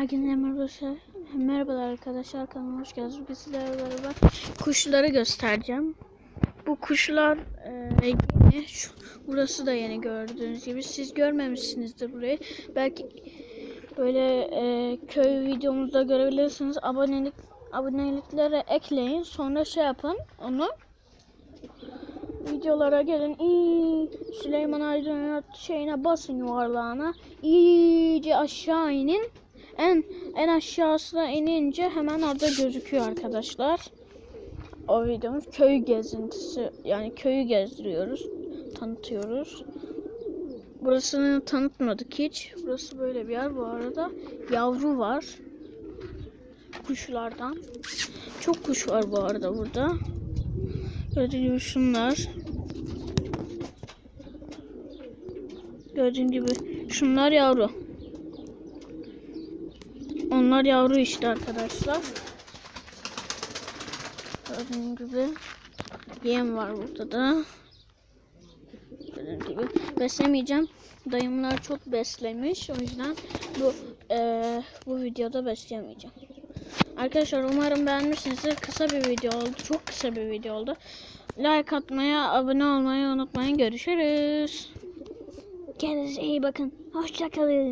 Herkese merhaba, merhabalar arkadaşlar kanalıma hoş geldiniz. Bugün sizlerle beraber kuşları göstereceğim. Bu kuşlar e, yeni. Şu, burası da yeni gördüğünüz gibi. Siz görmemişsinizdir burayı. Belki böyle e, köy videomuzda görebilirsiniz. Abonelik aboneliklere ekleyin. Sonra şey yapın onu. Videolara gelin. İyi, Süleyman Aydın'ın şeyine basın yuvarlağına. İyice aşağı inin. En en aşağısına inince hemen orada gözüküyor arkadaşlar. O videomuz köy gezintisi. Yani köyü gezdiriyoruz. Tanıtıyoruz. Burasını tanıtmadık hiç. Burası böyle bir yer. Bu arada yavru var. Kuşlardan. Çok kuş var bu arada burada. Gördüğünüz gibi şunlar. Gördüğünüz gibi şunlar yavru. Onlar yavru işte arkadaşlar. Gördüğünüz gibi yem var burada da. Gördüğünüz gibi beslemeyeceğim. Dayımlar çok beslemiş. O yüzden bu eee, bu videoda besleyemeyeceğim. Arkadaşlar umarım beğenmişsinizdir. Kısa bir video oldu. Çok kısa bir video oldu. Like atmayı, abone olmayı unutmayın. Görüşürüz. Kendinize iyi bakın. Hoşçakalın.